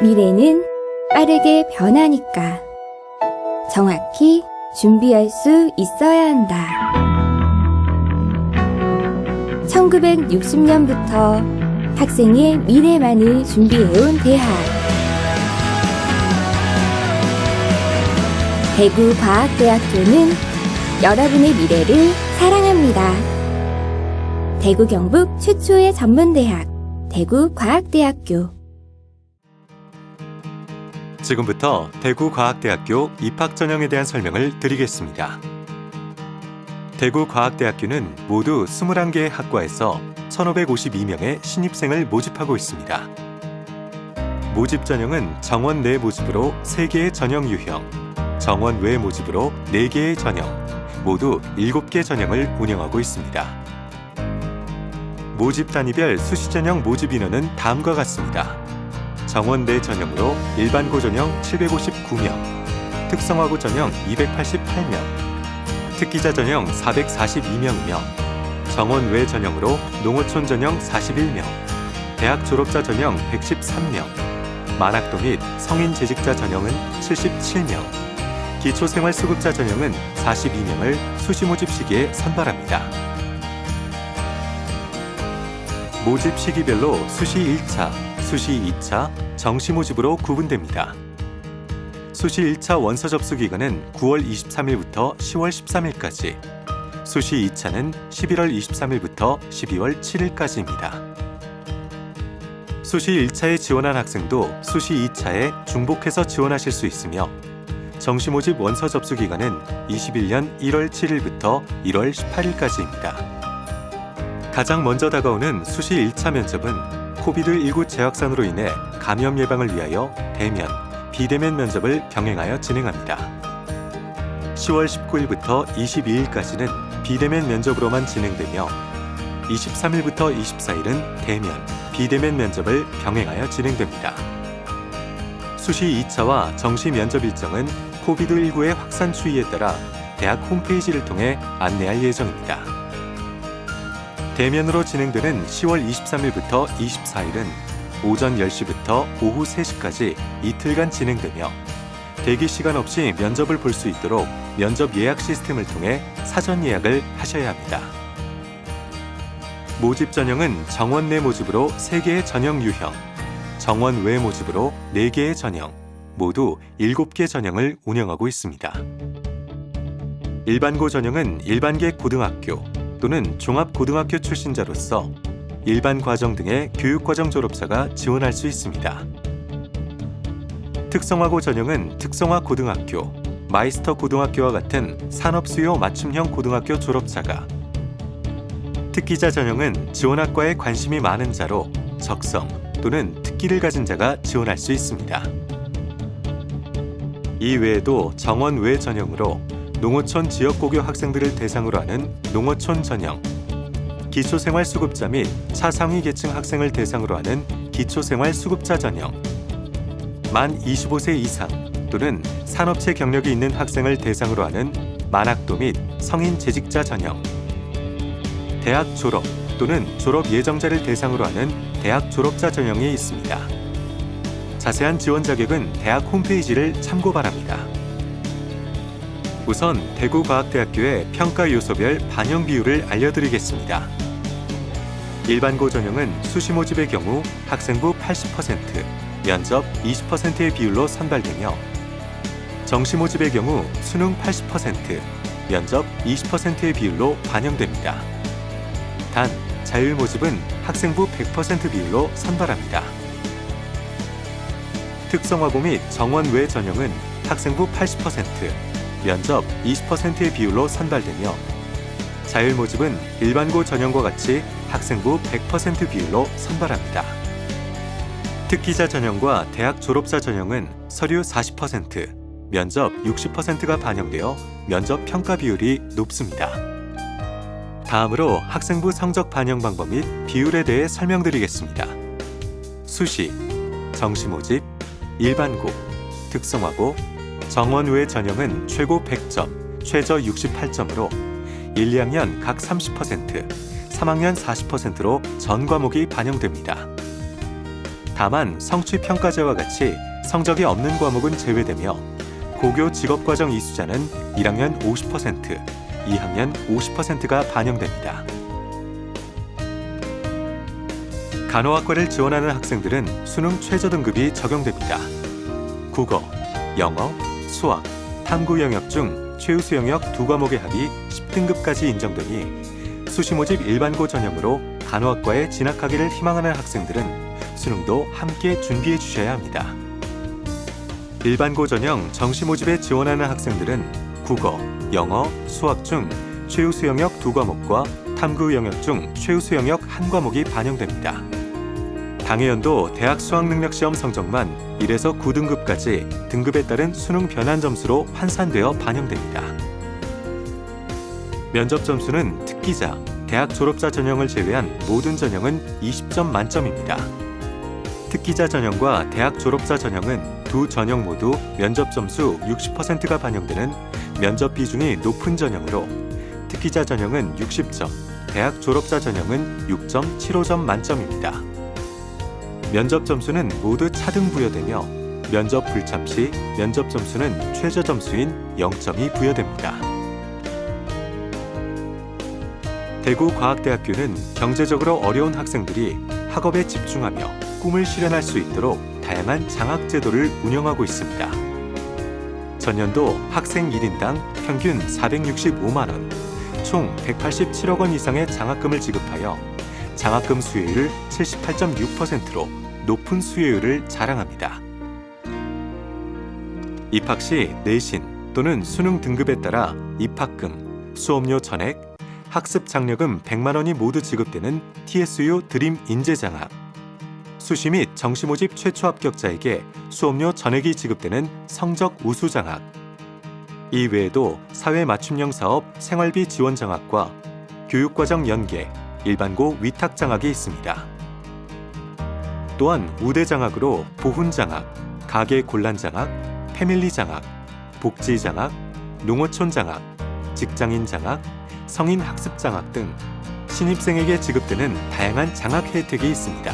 미래는 빠르게 변하니까 정확히 준비할 수 있어야 한다. 1960년부터 학생의 미래만을 준비해온 대학. 대구과학대학교는 여러분의 미래를 사랑합니다. 대구 경북 최초의 전문대학 대구과학대학교 지금부터 대구과학대학교 입학 전형에 대한 설명을 드리겠습니다. 대구과학대학교는 모두 21개의 학과에서 1,552명의 신입생을 모집하고 있습니다. 모집 전형은 정원 내 모집으로 3개의 전형 유형, 정원 외 모집으로 4개의 전형, 모두 7개 전형을 운영하고 있습니다. 모집 단위별 수시 전형 모집 인원은 다음과 같습니다. 정원 내 전형으로 일반고 전형 759명, 특성화고 전형 288명, 특기자 전형 442명이며 정원 외 전형으로 농어촌 전형 41명, 대학 졸업자 전형 113명, 만학도 및 성인 재직자 전형은 77명, 기초생활수급자 전형은 42명을 수시 모집 시기에 선발합니다. 모집 시기별로 수시 1차, 수시 2차, 정시 모집으로 구분됩니다. 수시 1차 원서 접수 기간은 9월 23일부터 10월 13일까지, 수시 2차는 11월 23일부터 12월 7일까지입니다. 수시 1차에 지원한 학생도 수시 2차에 중복해서 지원하실 수 있으며 정시 모집 원서 접수 기간은 21년 1월 7일부터 1월 18일까지입니다. 가장 먼저 다가오는 수시 1차 면접은 코비드19 재확산으로 인해 감염 예방을 위하여 대면, 비대면 면접을 병행하여 진행합니다. 10월 19일부터 22일까지는 비대면 면접으로만 진행되며 23일부터 24일은 대면, 비대면 면접을 병행하여 진행됩니다. 수시 2차와 정시 면접 일정은 코비드19의 확산 추이에 따라 대학 홈페이지를 통해 안내할 예정입니다. 대면으로 진행되는 10월 23일부터 24일은 오전 10시부터 오후 3시까지 이틀간 진행되며 대기 시간 없이 면접을 볼 수 있도록 면접 예약 시스템을 통해 사전 예약을 하셔야 합니다. 모집 전형은 정원 내 모집으로 3개의 전형 유형, 정원 외 모집으로 4개의 전형, 모두 7개 전형을 운영하고 있습니다. 일반고 전형은 일반계 고등학교 또는 종합고등학교 출신자로서 일반 과정 등의 교육과정 졸업자가 지원할 수 있습니다. 특성화고 전형은 특성화 고등학교, 마이스터 고등학교와 같은 산업수요 맞춤형 고등학교 졸업자가 특기자 전형은 지원학과에 관심이 많은 자로 적성 또는 특기를 가진 자가 지원할 수 있습니다. 이 외에도 정원 외 전형으로 농어촌 지역고교 학생들을 대상으로 하는 농어촌 전형, 기초생활수급자 및 차상위 계층 학생을 대상으로 하는 기초생활수급자 전형, 만 25세 이상 또는 산업체 경력이 있는 학생을 대상으로 하는 만학도 및 성인 재직자 전형, 대학 졸업 또는 졸업 예정자를 대상으로 하는 대학 졸업자 전형이 있습니다. 자세한 지원 자격은 대학 홈페이지를 참고 바랍니다. 우선 대구과학대학교의 평가 요소별 반영 비율을 알려드리겠습니다. 일반고 전형은 수시 모집의 경우 학생부 80%, 면접 20%의 비율로 선발되며 정시 모집의 경우 수능 80%, 면접 20%의 비율로 반영됩니다. 단, 자율 모집은 학생부 100% 비율로 선발합니다. 특성화고 및 정원 외 전형은 학생부 80%, 면접 20%의 비율로 선발되며 자율 모집은 일반고 전형과 같이 학생부 100% 비율로 선발합니다. 특기자 전형과 대학 졸업자 전형은 서류 40%, 면접 60%가 반영되어 면접 평가 비율이 높습니다. 다음으로 학생부 성적 반영 방법 및 비율에 대해 설명드리겠습니다. 수시, 정시 모집, 일반고, 특성화고, 정원 외 전형은 최고 100점, 최저 68점으로 1, 2학년 각 30%, 3학년 40%로 전 과목이 반영됩니다. 다만 성취 평가제와 같이 성적이 없는 과목은 제외되며 고교 직업과정 이수자는 1학년 50%, 2학년 50%가 반영됩니다. 간호학과를 지원하는 학생들은 수능 최저 등급이 적용됩니다. 국어, 영어, 수학, 탐구 영역 중 최우수 영역 두 과목의 합이 10등급까지 인정되니 수시 모집 일반고 전형으로 간호학과에 진학하기를 희망하는 학생들은 수능도 함께 준비해 주셔야 합니다. 일반고 전형 정시 모집에 지원하는 학생들은 국어, 영어, 수학 중 최우수 영역 두 과목과 탐구 영역 중 최우수 영역 한 과목이 반영됩니다. 당해연도 대학 수학능력시험 성적만 1에서 9등급까지 등급에 따른 수능 변환 점수로 환산되어 반영됩니다. 면접 점수는 특기자, 대학 졸업자 전형을 제외한 모든 전형은 20점 만점입니다. 특기자 전형과 대학 졸업자 전형은 두 전형 모두 면접 점수 60%가 반영되는 면접 비중이 높은 전형으로 특기자 전형은 60점, 대학 졸업자 전형은 6.75점 만점입니다. 면접 점수는 모두 차등 부여되며 면접 불참 시 면접 점수는 최저 점수인 0점이 부여됩니다. 대구과학대학교는 경제적으로 어려운 학생들이 학업에 집중하며 꿈을 실현할 수 있도록 다양한 장학 제도를 운영하고 있습니다. 전년도 학생 1인당 평균 465만 원, 총 187억 원 이상의 장학금을 지급하여 장학금 수혜율 78.6%로 높은 수혜율을 자랑합니다. 입학 시 내신 또는 수능 등급에 따라 입학금, 수업료 전액, 학습 장려금 100만 원이 모두 지급되는 TSU 드림 인재 장학. 수시 및 정시 모집 최초 합격자에게 수업료 전액이 지급되는 성적 우수 장학. 이 외에도 사회 맞춤형 사업 생활비 지원 장학과 교육과정 연계, 일반고 위탁 장학이 있습니다. 또한 우대 장학으로 보훈 장학, 가계 곤란 장학, 패밀리 장학, 복지 장학, 농어촌 장학, 직장인 장학, 성인 학습 장학 등 신입생에게 지급되는 다양한 장학 혜택이 있습니다.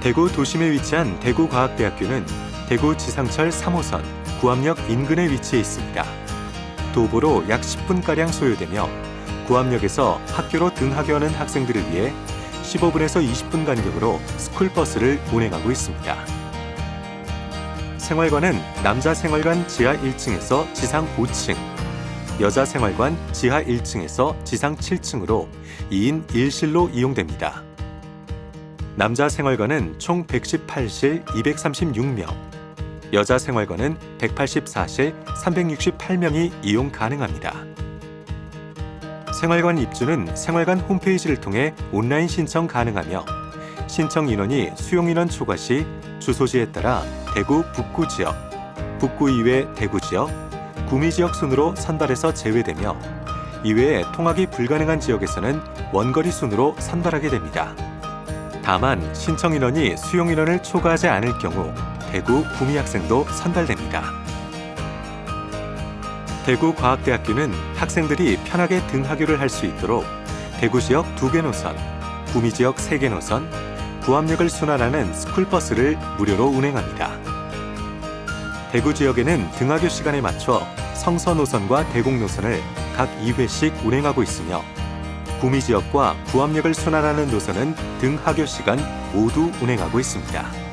대구 도심에 위치한 대구과학대학교는 대구 지상철 3호선 구암역 인근에 위치해 있습니다. 도보로 약 10분가량 소요되며 구암역에서 학교로 등하교하는 학생들을 위해 15분에서 20분 간격으로 스쿨버스를 운행하고 있습니다. 생활관은 남자 생활관 지하 1층에서 지상 5층, 여자 생활관 지하 1층에서 지상 7층으로 2인 1실로 이용됩니다. 남자 생활관은 총 118실 236명, 여자 생활관은 184실 368명이 이용 가능합니다. 생활관 입주는 생활관 홈페이지를 통해 온라인 신청 가능하며 신청 인원이 수용 인원 초과 시 주소지에 따라 대구 북구 지역, 북구 이외 대구 지역, 구미 지역 순으로 선발해서 제외되며 이외에 통학이 불가능한 지역에서는 원거리 순으로 선발하게 됩니다. 다만 신청 인원이 수용 인원을 초과하지 않을 경우 대구 구미 학생도 선발됩니다. 대구과학대학교는 학생들이 편하게 등하교를 할 수 있도록 대구 지역 두 개 노선, 구미 지역 세 개 노선, 구암역을 순환하는 스쿨버스를 무료로 운행합니다. 대구 지역에는 등하교 시간에 맞춰 성서 노선과 대곡 노선을 각 2회씩 운행하고 있으며 구미 지역과 구암역을 순환하는 노선은 등하교 시간 모두 운행하고 있습니다.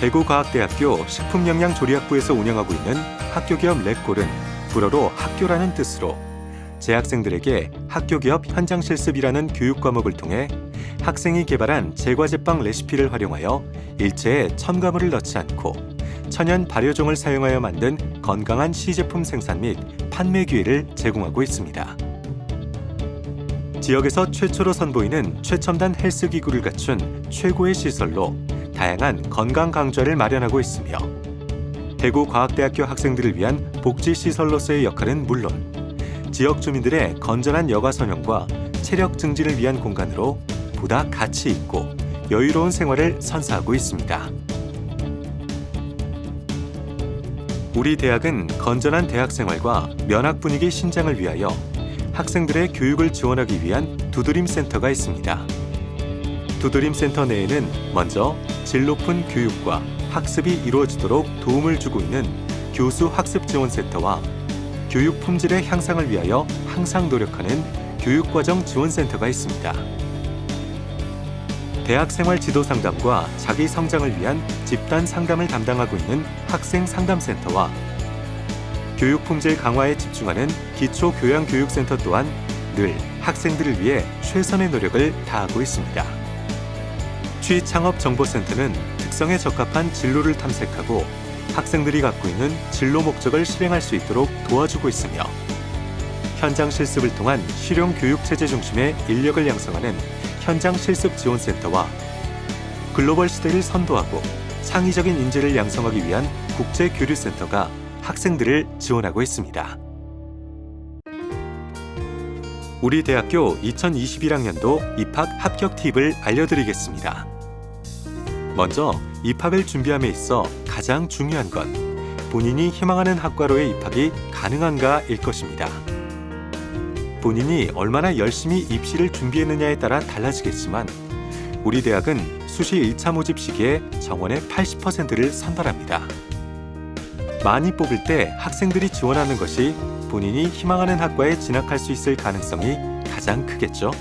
대구과학대학교 식품영양조리학부에서 운영하고 있는 학교 기업 랩골은 불어로 학교라는 뜻으로 재학생들에게 학교 기업 현장 실습이라는 교육 과목을 통해 학생이 개발한 제과제빵 레시피를 활용하여 일체에 첨가물을 넣지 않고 천연 발효종을 사용하여 만든 건강한 시제품 생산 및 판매 기회를 제공하고 있습니다. 지역에서 최초로 선보이는 최첨단 헬스 기구를 갖춘 최고의 시설로 다양한 건강 강좌를 마련하고 있으며 대구 과학대학교 학생들을 위한 복지 시설로서의 역할은 물론 지역 주민들의 건전한 여가 선용과 체력 증진을 위한 공간으로 보다 가치 있고 여유로운 생활을 선사하고 있습니다. 우리 대학은 건전한 대학 생활과 면학 분위기 신장을 위하여 학생들의 교육을 지원하기 위한 두드림 센터가 있습니다. 두드림 센터 내에는 먼저 질 높은 교육과 학습이 이루어지도록 도움을 주고 있는 교수 학습 지원 센터와 교육 품질의 향상을 위하여 항상 노력하는 교육과정 지원 센터가 있습니다. 대학 생활 지도 상담과 자기 성장을 위한 집단 상담을 담당하고 있는 학생 상담센터와 교육 품질 강화에 집중하는 기초 교양 교육 센터 또한 늘 학생들을 위해 최선의 노력을 다하고 있습니다. 취 창업 정보센터는 특성에 적합한 진로를 탐색하고 학생들이 갖고 있는 진로 목적을 실행할 수 있도록 도와주고 있으며 현장 실습을 통한 실용 교육 체제 중심의 인력을 양성하는 현장 실습 지원센터와 글로벌 시대를 선도하고 창의적인 인재를 양성하기 위한 국제 교류 센터가 학생들을 지원하고 있습니다. 우리 대학교 2021학년도 입학 합격 팁을 알려드리겠습니다. 먼저 입학을 준비함에 있어 가장 중요한 건 본인이 희망하는 학과로의 입학이 가능한가일 것입니다. 본인이 얼마나 열심히 입시를 준비했느냐에 따라 달라지겠지만 우리 대학은 수시 1차 모집 시기에 정원의 80%를 선발합니다. 많이 뽑을 때 학생들이 지원하는 것이 본인이 희망하는 학과에 진학할 수 있을 가능성이 가장 크겠죠.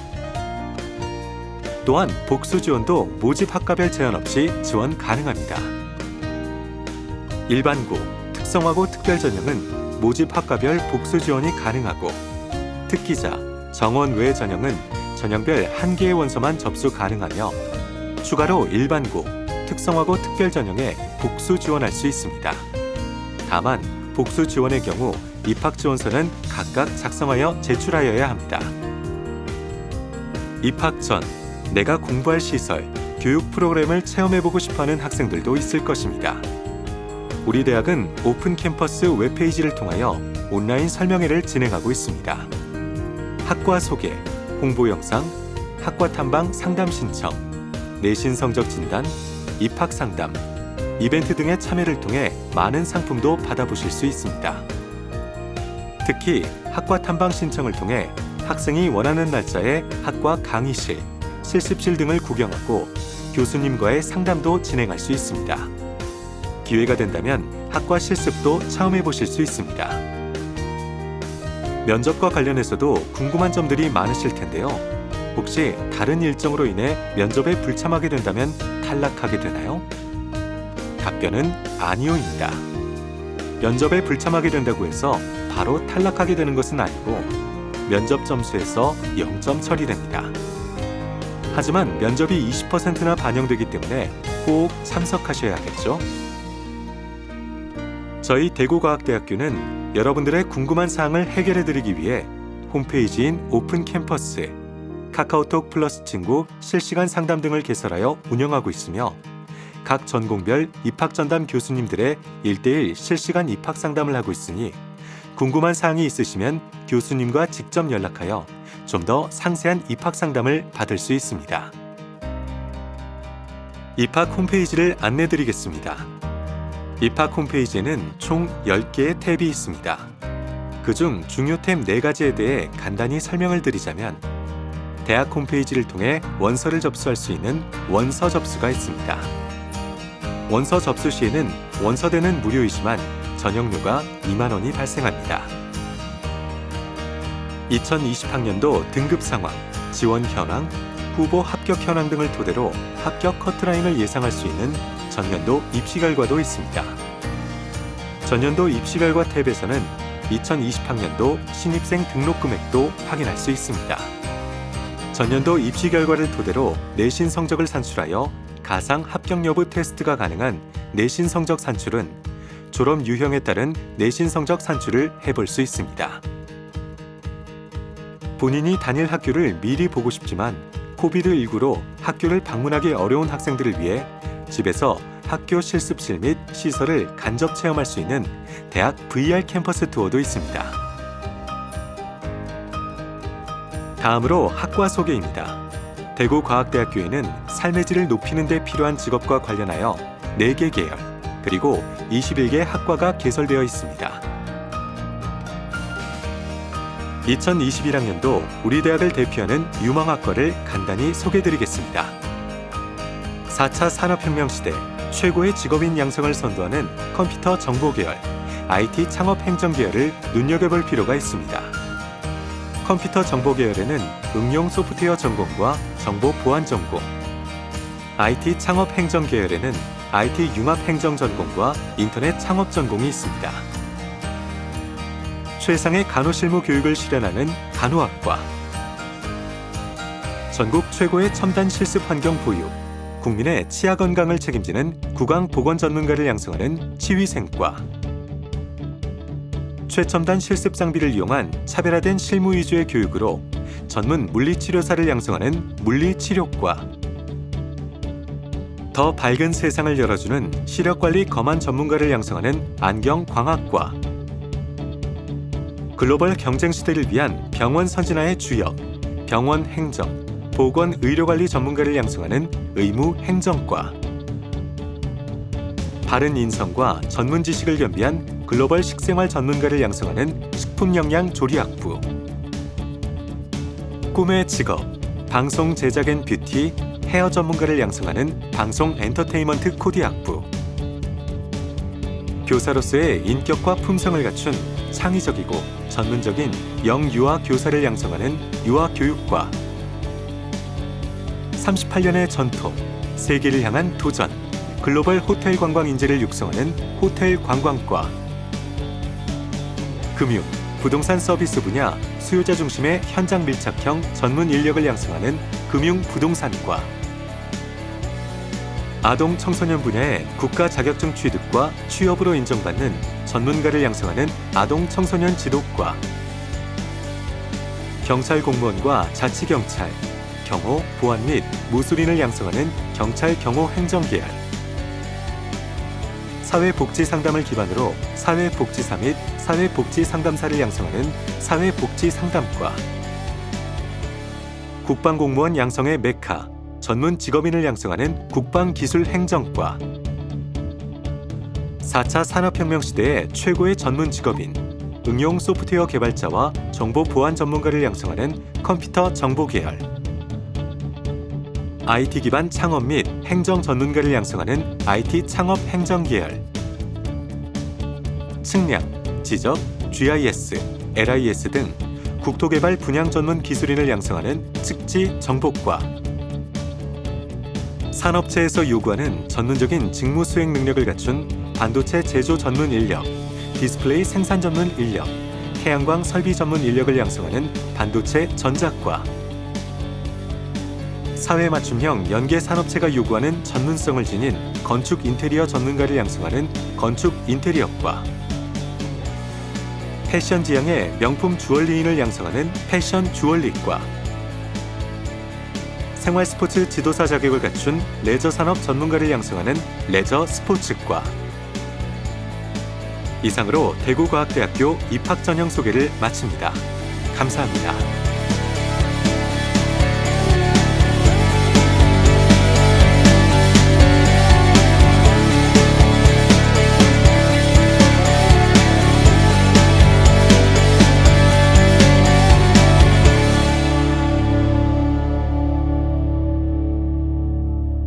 또한 복수 지원도 모집 학과별 제한 없이 지원 가능합니다. 일반고, 특성화고 특별 전형은 모집 학과별 복수 지원이 가능하고 특기자, 정원 외 전형은 전형별 한 개의 원서만 접수 가능하며 추가로 일반고, 특성화고 특별 전형에 복수 지원할 수 있습니다. 다만 복수 지원의 경우 입학 지원서는 각각 작성하여 제출하여야 합니다. 입학 전 내가 공부할 시설, 교육 프로그램을 체험해보고 싶어하는 학생들도 있을 것입니다. 우리 대학은 오픈 캠퍼스 웹페이지를 통하여 온라인 설명회를 진행하고 있습니다. 학과 소개, 홍보 영상, 학과 탐방 상담 신청, 내신 성적 진단, 입학 상담, 이벤트 등의 참여를 통해 많은 상품도 받아보실 수 있습니다. 특히 학과 탐방 신청을 통해 학생이 원하는 날짜에 학과 강의실, 실습실 등을 구경하고 교수님과의 상담도 진행할 수 있습니다. 기회가 된다면 학과 실습도 체험해 보실 수 있습니다. 면접과 관련해서도 궁금한 점들이 많으실 텐데요. 혹시 다른 일정으로 인해 면접에 불참하게 된다면 탈락하게 되나요? 답변은 아니오입니다. 면접에 불참하게 된다고 해서 바로 탈락하게 되는 것은 아니고 면접 점수에서 0점 처리됩니다. 하지만 면접이 20%나 반영되기 때문에 꼭 참석하셔야겠죠. 저희 대구과학대학교는 여러분들의 궁금한 사항을 해결해 드리기 위해 홈페이지인 오픈 캠퍼스, 카카오톡 플러스 친구 실시간 상담 등을 개설하여 운영하고 있으며 각 전공별 입학 전담 교수님들의 1대1 실시간 입학 상담을 하고 있으니 궁금한 사항이 있으시면 교수님과 직접 연락하여 좀 더 상세한 입학 상담을 받을 수 있습니다. 입학 홈페이지를 안내 드리겠습니다. 입학 홈페이지에는 총 10개의 탭이 있습니다. 그중 중요 탭 4가지에 대해 간단히 설명을 드리자면 대학 홈페이지를 통해 원서를 접수할 수 있는 원서 접수가 있습니다. 원서 접수 시에는 원서대는 무료이지만 전용료가 2만 원이 발생합니다. 2020학년도 등급 상황, 지원 현황, 후보 합격 현황 등을 토대로 합격 커트라인을 예상할 수 있는 전년도 입시 결과도 있습니다. 전년도 입시 결과 탭에서는 2020학년도 신입생 등록 금액도 확인할 수 있습니다. 전년도 입시 결과를 토대로 내신 성적을 산출하여 가상 합격 여부 테스트가 가능한 내신 성적 산출은 졸업 유형에 따른 내신 성적 산출을 해볼 수 있습니다. 본인이 다닐 학교를 미리 보고 싶지만 코비드19로 학교를 방문하기 어려운 학생들을 위해 집에서 학교 실습실 및 시설을 간접 체험할 수 있는 대학 VR 캠퍼스 투어도 있습니다. 다음으로 학과 소개입니다. 대구과학대학교에는 삶의 질을 높이는 데 필요한 직업과 관련하여 4개 계열, 그리고 21개 학과가 개설되어 있습니다. 2021학년도 우리 대학을 대표하는 유망학과를 간단히 소개드리겠습니다. 4차 산업혁명 시대 최고의 직업인 양성을 선도하는 컴퓨터 정보 계열, IT 창업 행정 계열을 눈여겨볼 필요가 있습니다. 컴퓨터 정보 계열에는 응용 소프트웨어 전공과 정보 보안 전공, IT 창업 행정 계열에는 IT 융합 행정 전공과 인터넷 창업 전공이 있습니다. 최상의 간호실무 교육을 실현하는 간호학과, 전국 최고의 첨단 실습 환경 보유, 국민의 치아 건강을 책임지는 구강 보건 전문가를 양성하는 치위생과, 최첨단 실습 장비를 이용한 차별화된 실무 위주의 교육으로 전문 물리치료사를 양성하는 물리치료과, 더 밝은 세상을 열어주는 시력관리 검안 전문가를 양성하는 안경광학과, 글로벌 경쟁 시대를 위한 병원 선진화의 주역, 병원 행정, 보건 의료관리 전문가를 양성하는 의무 행정과, 바른 인성과 전문 지식을 겸비한 글로벌 식생활 전문가를 양성하는 식품영양 조리학부, 꿈의 직업, 방송 제작 앤 뷰티, 헤어 전문가를 양성하는 방송 엔터테인먼트 코디학부, 교사로서의 인격과 품성을 갖춘 창의적이고 전문적인 영유아 교사를 양성하는 유아 교육과 38년의 전통, 세계를 향한 도전, 글로벌 호텔 관광 인재를 육성하는 호텔 관광과 금융, 부동산 서비스 분야 수요자 중심의 현장 밀착형 전문 인력을 양성하는 금융 부동산과 아동 청소년 분야의 국가 자격증 취득 과 취업으로 인정받는 전문가를 양성하는 아동 청소년 지도과 경찰 공무원과 자치경찰, 경호, 보안 및 무술인을 양성하는 경찰 경호 행정계열 사회복지 상담을 기반으로 사회복지사 및 사회복지 상담사를 양성하는 사회복지 상담과 국방공무원 양성의 메카 전문 직업인을 양성하는 국방기술행정과 4차 산업혁명 시대의 최고의 전문 직업인 응용 소프트웨어 개발자와 정보 보안 전문가를 양성하는 컴퓨터 정보 계열. IT 기반 창업 및 행정 전문가를 양성하는 IT 창업 행정 계열. 측량, 지적, GIS, LIS 등 국토개발 분양 전문 기술인을 양성하는 측지 정보과. 산업체에서 요구하는 전문적인 직무 수행 능력을 갖춘 반도체 제조 전문 인력, 디스플레이 생산 전문 인력, 태양광 설비 전문 인력을 양성하는 반도체 전작과 사회 맞춤형 연계 산업체가 요구하는 전문성을 지닌 건축 인테리어 전문가를 양성하는 건축 인테리어과 패션 지향의 명품 주얼리인을 양성하는 패션 주얼리과 생활 스포츠 지도사 자격을 갖춘 레저 산업 전문가를 양성하는 레저 스포츠과 이상으로 대구과학대학교 입학 전형 소개를 마칩니다. 감사합니다.